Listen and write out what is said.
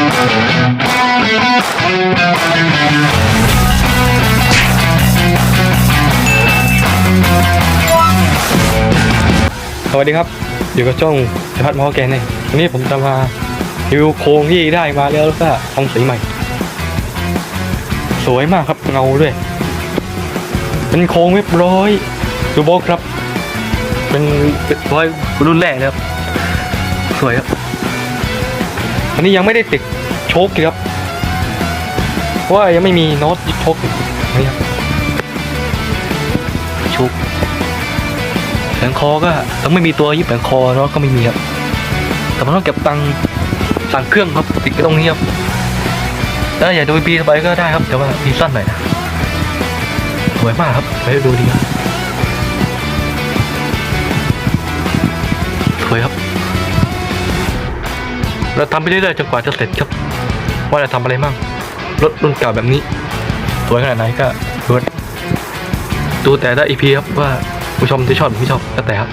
สวัสดีครับ อยู่กับช่องเจพัดมอแกนเลยวันนี้ผมจะมาดูโครงที่ได้มาแล้วแล้วก็ทำสีใหม่ สวยมากครับเงาด้วย เป็นโครงเรียบร้อยดูโบครับ เป็นร้อยรุ่นแรกเลยครับ สวยครับ อันนี้ยังไม่ได้ติดโชคเลยครับเพราะว่ายังไม่มีโน้ตยึดโชคอยู่นี่ครับโชคแผงคอก็ต้องไม่มีตัวยึดแผงคอเนาะก็ไม่มีครับแต่มันต้องเก็บตังค์สั่งเครื่องครับติดไว้ตรงนี้ครับถ้าอยากดูปีไปก็ได้ครับแต่ว่ามีสั้นหน่อยนะสวยมากครับไปดูดีครับสวยครับ เราทำไปเรื่อยๆจนกว่าจะเสร็จครับ ว่าจะทำอะไรมั่งรถรุ่นเก่าแบบนี้ สวยขนาดไหนก็ดูดูแต่ละอีพีครับว่าผู้ชมที่ชอบหรือไม่ชอบก็แต่ครับ